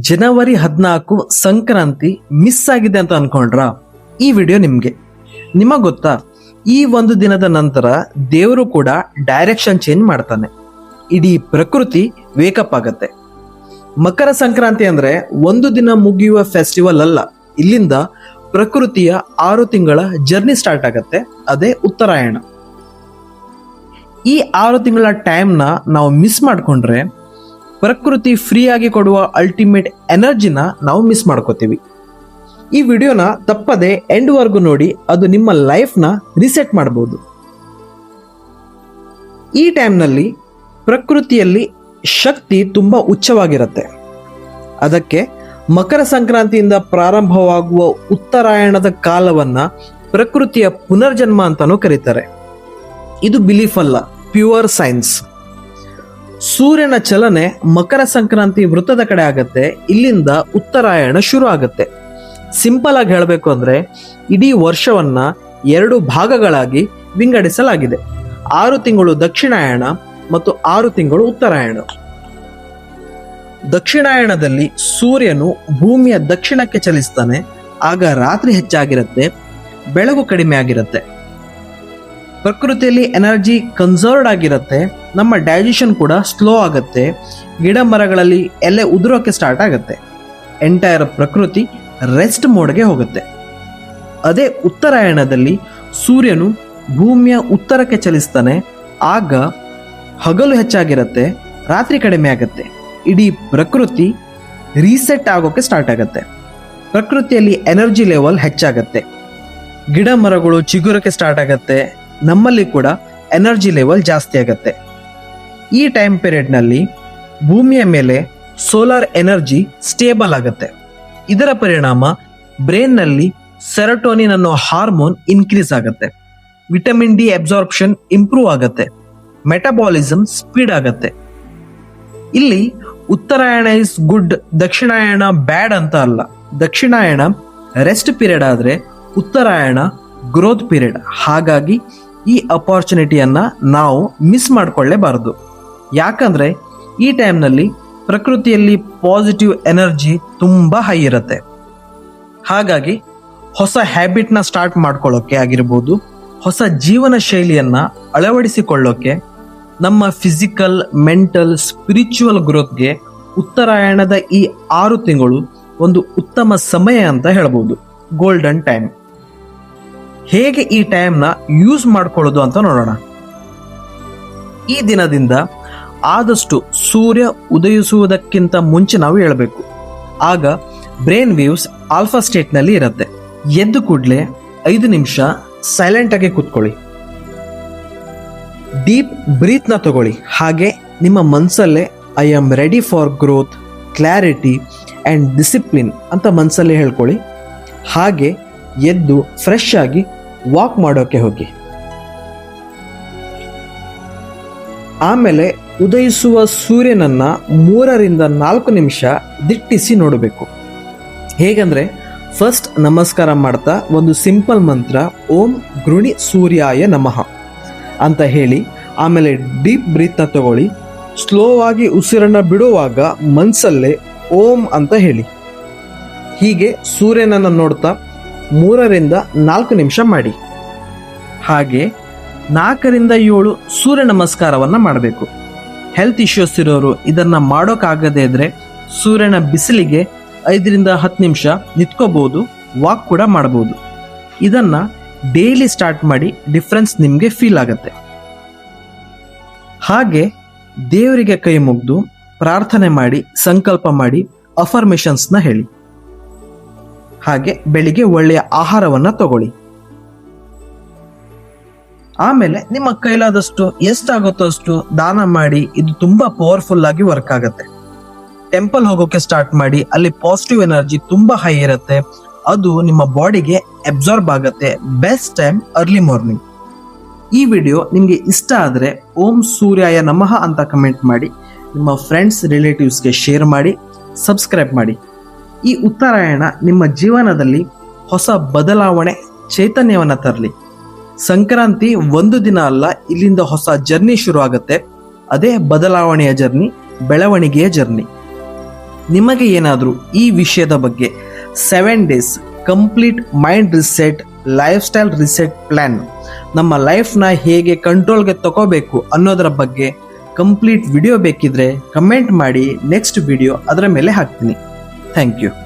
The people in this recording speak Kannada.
ಜನವರಿ ಹದಿನಾಲ್ಕು ಸಂಕ್ರಾಂತಿ ಮಿಸ್ ಆಗಿದೆ ಅಂತ ಅನ್ಕೊಂಡ್ರ? ಈ ವಿಡಿಯೋ ನಿಮ್ಗೆ. ನಿಮಗ್ ಗೊತ್ತಾ? ಈ ಒಂದು ದಿನದ ನಂತರ ದೇವರು ಕೂಡ ಡೈರೆಕ್ಷನ್ ಚೇಂಜ್ ಮಾಡ್ತಾನೆ. ಇಡೀ ಪ್ರಕೃತಿ ವೇಕಪ್ ಆಗತ್ತೆ. ಮಕರ ಸಂಕ್ರಾಂತಿ ಅಂದ್ರೆ ಒಂದು ದಿನ ಮುಗಿಯುವ ಫೆಸ್ಟಿವಲ್ ಅಲ್ಲ. ಇಲ್ಲಿಂದ ಪ್ರಕೃತಿಯ ಆರು ತಿಂಗಳ ಜರ್ನಿ ಸ್ಟಾರ್ಟ್ ಆಗತ್ತೆ. ಅದೇ ಉತ್ತರಾಯಣ. ಈ ಆರು ತಿಂಗಳ ಟೈಮ್ನ ನಾವು ಮಿಸ್ ಮಾಡ್ಕೊಂಡ್ರೆ ಪ್ರಕೃತಿ ಫ್ರೀಯಾಗಿ ಕೊಡುವ ಅಲ್ಟಿಮೇಟ್ ಎನರ್ಜಿನ ನಾವು ಮಿಸ್ ಮಾಡ್ಕೋತೀವಿ. ಈ ವಿಡಿಯೋನ ತಪ್ಪದೆ ಎಂಡ್ವರೆಗೂ ನೋಡಿ ಅದು ನಿಮ್ಮ ಲೈಫ್ನ ರಿಸೆಟ್ ಮಾಡಬಹುದು ಈ ಟೈಮ್ನಲ್ಲಿ ಪ್ರಕೃತಿಯಲ್ಲಿ ಶಕ್ತಿ ತುಂಬ ಉಚ್ಚವಾಗಿರುತ್ತೆ. ಅದಕ್ಕೆ ಮಕರ ಸಂಕ್ರಾಂತಿಯಿಂದ ಪ್ರಾರಂಭವಾಗುವ ಉತ್ತರಾಯಣದ ಕಾಲವನ್ನ ಪ್ರಕೃತಿಯ ಪುನರ್ಜನ್ಮ ಅಂತಲೂ ಕರೀತಾರೆ. ಇದು ಬಿಲೀಫ್ ಅಲ್ಲ ಪ್ಯೂರ್ ಸೈನ್ಸ್ ಸೂರ್ಯನ ಚಲನೆ ಮಕರ ಸಂಕ್ರಾಂತಿ ವೃತ್ತದ ಕಡೆ ಆಗತ್ತೆ, ಇಲ್ಲಿಂದ ಉತ್ತರಾಯಣ ಶುರು ಆಗತ್ತೆ. ಸಿಂಪಲ್ ಆಗಿ ಹೇಳಬೇಕು ಅಂದ್ರೆ, ಇಡೀ ವರ್ಷವನ್ನ ಎರಡು ಭಾಗಗಳಾಗಿ ವಿಂಗಡಿಸಲಾಗಿದೆ. ಆರು ತಿಂಗಳು ದಕ್ಷಿಣಾಯಣ ಮತ್ತು ಆರು ತಿಂಗಳು ಉತ್ತರಾಯಣ. ದಕ್ಷಿಣಾಯಣದಲ್ಲಿ ಸೂರ್ಯನು ಭೂಮಿಯ ದಕ್ಷಿಣಕ್ಕೆ ಚಲಿಸ್ತಾನೆ, ಆಗ ರಾತ್ರಿ ಹೆಚ್ಚಾಗಿರುತ್ತೆ, ಬೆಳಗು ಕಡಿಮೆ ಆಗಿರುತ್ತೆ. ಪ್ರಕೃತಿಯಲ್ಲಿ ಎನರ್ಜಿ ಕನ್ಸರ್ವ್ಡ್ ಆಗಿರುತ್ತೆ, ನಮ್ಮ ಡೈಜೆಷನ್ ಕೂಡ ಸ್ಲೋ ಆಗುತ್ತೆ, ಗಿಡ ಮರಗಳಲ್ಲಿ ಎಲೆ ಉದುರೋಕೆ ಸ್ಟಾರ್ಟ್ ಆಗುತ್ತೆ. ಎಂಟೈರ್ ಪ್ರಕೃತಿ ರೆಸ್ಟ್ ಮೋಡ್ಗೆ ಹೋಗುತ್ತೆ. ಅದೇ ಉತ್ತರಾಯಣದಲ್ಲಿ ಸೂರ್ಯನು ಭೂಮಿಯ ಉತ್ತರಕ್ಕೆ ಚಲಿಸ್ತಾನೆ, ಆಗ ಹಗಲು ಹೆಚ್ಚಾಗಿರುತ್ತೆ, ರಾತ್ರಿ ಕಡಿಮೆ ಆಗುತ್ತೆ. ಇಡೀ ಪ್ರಕೃತಿ ರೀಸೆಟ್ ಆಗೋಕೆ ಸ್ಟಾರ್ಟ್ ಆಗುತ್ತೆ. ಪ್ರಕೃತಿಯಲ್ಲಿ ಎನರ್ಜಿ ಲೆವೆಲ್ ಹೆಚ್ಚಾಗತ್ತೆ. ಗಿಡ ಮರಗಳು ಚಿಗುರಕ್ಕೆ ಸ್ಟಾರ್ಟ್ ಆಗತ್ತೆ ನಮ್ಮಲ್ಲಿ ಕೂಡ ಎನರ್ಜಿ ಲೆವೆಲ್ ಜಾಸ್ತಿ ಆಗತ್ತೆ. ಈ ಟೈಮ್ ಪೀರಿಯಡ್ನಲ್ಲಿ ಭೂಮಿಯ ಮೇಲೆ ಸೋಲಾರ್ ಎನರ್ಜಿ ಸ್ಟೇಬಲ್ ಆಗುತ್ತೆ. ಇದರ ಪರಿಣಾಮ ಬ್ರೈನ್ನಲ್ಲಿ ಸೆರಟೋನಿನ್ ಅನ್ನೋ ಹಾರ್ಮೋನ್ ಇನ್ಕ್ರೀಸ್ ಆಗುತ್ತೆ. ವಿಟಮಿನ್ ಡಿ ಅಬ್ಸಾರ್ಪ್ಷನ್ ಇಂಪ್ರೂವ್ ಆಗುತ್ತೆ. ಮೆಟಬಾಲಿಸಮ್ ಸ್ಪೀಡ್ ಆಗುತ್ತೆ. ಇಲ್ಲಿ ಉತ್ತರಾಯಣ ಇಸ್ ಗುಡ್ ದಕ್ಷಿಣಾಯಣ ಬ್ಯಾಡ್ ಅಂತ ಅಲ್ಲ. ದಕ್ಷಿಣಾಯಣ ರೆಸ್ಟ್ ಪೀರಿಯಡ್ ಆದರೆ ಉತ್ತರಾಯಣ ಗ್ರೋತ್ ಪೀರಿಯಡ್ ಹಾಗಾಗಿ ಈ ಅಪಾರ್ಚುನಿಟಿಯನ್ನು ನಾವು ಮಿಸ್ ಮಾಡಿಕೊಳ್ಳೇಬಾರದು. ಯಾಕಂದರೆ ಈ ಟೈಮ್ನಲ್ಲಿ ಪ್ರಕೃತಿಯಲ್ಲಿ ಪಾಸಿಟಿವ್ ಎನರ್ಜಿ ತುಂಬ ಹೈ ಇರುತ್ತೆ. ಹಾಗಾಗಿ ಹೊಸ ಹ್ಯಾಬಿಟ್ನ ಸ್ಟಾರ್ಟ್ ಮಾಡ್ಕೊಳ್ಳೋಕೆ ಆಗಿರ್ಬೋದು, ಹೊಸ ಜೀವನ ಶೈಲಿಯನ್ನು ಅಳವಡಿಸಿಕೊಳ್ಳೋಕೆ ನಮ್ಮ ಫಿಸಿಕಲ್ ಮೆಂಟಲ್ ಸ್ಪಿರಿಚುವಲ್ ಗ್ರೋತ್ಗೆ ಉತ್ತರಾಯಣದ ಈ ಆರು ತಿಂಗಳು ಒಂದು ಉತ್ತಮ ಸಮಯ ಅಂತ ಹೇಳ್ಬೋದು ಗೋಲ್ಡನ್ ಟೈಮ್ ಹೇಗೆ ಈ ಟೈಮ್ನ ಯೂಸ್ ಮಾಡ್ಕೊಳ್ಳೋದು ಅಂತ ನೋಡೋಣ. ಈ ದಿನದಿಂದ ಆದಷ್ಟು ಸೂರ್ಯ ಉದಯಿಸುವುದಕ್ಕಿಂತ ಮುಂಚೆ ನಾವು ಹೇಳಬೇಕು. ಆಗ ಬ್ರೈನ್ ವೇವ್ಸ್ ಆಲ್ಫಾ ಸ್ಟೇಟ್ನಲ್ಲಿ ಇರುತ್ತೆ. ಎದ್ದು ಕೂಡಲೇ ಐದು ನಿಮಿಷ ಸೈಲೆಂಟ್ ಆಗಿ ಕೂತ್ಕೊಳ್ಳಿ. ಡೀಪ್ ಬ್ರೀತ್ನ ತಗೊಳ್ಳಿ. ಹಾಗೆ ನಿಮ್ಮ ಮನಸ್ಸಲ್ಲೇ I am ready for growth clarity and discipline ಅಂತ ಮನಸ್ಸಲ್ಲೇ ಹೇಳ್ಕೊಳ್ಳಿ. ಹಾಗೆ ಎದ್ದು ಫ್ರೆಶ್ ಆಗಿ ವಾಕ್ ಮಾಡೋಕೆ ಹೋಗಿ. ಆಮೇಲೆ ಉದಯಿಸುವ ಸೂರ್ಯನನ್ನ ಮೂರರಿಂದ ನಾಲ್ಕು ನಿಮಿಷ ದಿಟ್ಟಿಸಿ ನೋಡಬೇಕು. ಹೇಗಂದ್ರೆ ಫಸ್ಟ್ ನಮಸ್ಕಾರ ಮಾಡ್ತಾ ಒಂದು ಸಿಂಪಲ್ ಮಂತ್ರ, ಓಂ ಗೃಣಿ ಸೂರ್ಯಾಯ ನಮಃ ಅಂತ ಹೇಳಿ, ಆಮೇಲೆ ಡೀಪ್ ಬ್ರೀತ್ನ ತಗೊಳ್ಳಿ. ಸ್ಲೋ ಆಗಿ ಉಸಿರನ್ನ ಬಿಡುವಾಗ ಮನ್ಸಲ್ಲೇ ಓಂ ಅಂತ ಹೇಳಿ. ಹೀಗೆ ಸೂರ್ಯನನ್ನ ನೋಡ್ತಾ ಮೂರರಿಂದ ನಾಲ್ಕು ನಿಮಿಷ ಮಾಡಿ. ಹಾಗೆ ನಾಲ್ಕರಿಂದ ಏಳು ಸೂರ್ಯ ನಮಸ್ಕಾರವನ್ನು ಮಾಡಬೇಕು. ಹೆಲ್ತ್ ಇಶ್ಯೂಸ್ ಇರೋರು ಇದನ್ನು ಮಾಡೋಕ್ಕಾಗದೇ ಇದ್ರೆ ಸೂರ್ಯನ ಬಿಸಿಲಿಗೆ ಐದರಿಂದ ಹತ್ತು ನಿಮಿಷ ನಿಂತ್ಕೋಬೋದು ವಾಕ್ ಕೂಡ ಮಾಡ್ಬೋದು. ಇದನ್ನು ಡೈಲಿ ಸ್ಟಾರ್ಟ್ ಮಾಡಿ ಡಿಫ್ರೆನ್ಸ್ ನಿಮಗೆ ಫೀಲ್ ಆಗುತ್ತೆ. ಹಾಗೆ ದೇವರಿಗೆ ಕೈ ಮುಗ್ದು ಪ್ರಾರ್ಥನೆ ಮಾಡಿ, ಸಂಕಲ್ಪ ಮಾಡಿ ಅಫರ್ಮೇಷನ್ಸ್ನ ಹೇಳಿ. ಹಾಗೆ ಬೆಳಿಗ್ಗೆ ಒಳ್ಳೆಯ ಆಹಾರವನ್ನ ತಗೊಳ್ಳಿ. ಆಮೇಲೆ ನಿಮ್ಮ ಕೈಲಾದಷ್ಟು ಎಷ್ಟಾಗುತ್ತೋ ಅಷ್ಟು ದಾನ ಮಾಡಿ, ಇದು ತುಂಬಾ ಪವರ್ಫುಲ್ ಆಗಿ ವರ್ಕ್ ಆಗುತ್ತೆ. ಟೆಂಪಲ್ ಹೋಗೋಕೆ ಸ್ಟಾರ್ಟ್ ಮಾಡಿ, ಅಲ್ಲಿ ಪಾಸಿಟಿವ್ ಎನರ್ಜಿ ತುಂಬಾ ಹೈ ಇರುತ್ತೆ. ಅದು ನಿಮ್ಮ ಬಾಡಿಗೆ ಅಬ್ಸಾರ್ಬ್ ಆಗುತ್ತೆ. ಬೆಸ್ಟ್ ಟೈಮ್ ಅರ್ಲಿ ಮಾರ್ನಿಂಗ್ ಈ ವಿಡಿಯೋ ನಿಮಗೆ ಇಷ್ಟ ಆದರೆ ಓಂ ಸೂರ್ಯಾಯ ನಮಃ ಅಂತ ಕಮೆಂಟ್ ಮಾಡಿ, ನಿಮ್ಮ ಫ್ರೆಂಡ್ಸ್ ರಿಲೇಟಿವ್ಸ್ಗೆ ಶೇರ್ ಮಾಡಿ ಸಬ್ಸ್ಕ್ರೈಬ್ ಮಾಡಿ. ಈ ಉತ್ತರಾಯಣ ನಿಮ್ಮ ಜೀವನದಲ್ಲಿ ಹೊಸ ಬದಲಾವಣೆ ಚೈತನ್ಯವನ್ನು ತರಲಿ. ಸಂಕ್ರಾಂತಿ ಒಂದು ದಿನ ಅಲ್ಲ, ಇಲ್ಲಿಂದ ಹೊಸ ಜರ್ನಿ ಶುರು ಆಗುತ್ತೆ. ಅದೇ ಬದಲಾವಣೆಯ ಜರ್ನಿ, ಬೆಳವಣಿಗೆಯ ಜರ್ನಿ. ನಿಮಗೆ ಏನಾದರೂ ಈ ವಿಷಯದ ಬಗ್ಗೆ seven days complete mind reset lifestyle reset plan ನಮ್ಮ ಲೈಫ್ನ ಹೇಗೆ ಕಂಟ್ರೋಲ್ಗೆ ತಗೋಬೇಕು ಅನ್ನೋದರ ಬಗ್ಗೆ ಕಂಪ್ಲೀಟ್ ವಿಡಿಯೋ ಬೇಕಿದ್ರೆ ಕಮೆಂಟ್ ಮಾಡಿ ನೆಕ್ಸ್ಟ್ ವಿಡಿಯೋ ಅದರ ಮೇಲೆ ಹಾಕ್ತೀನಿ. Thank you.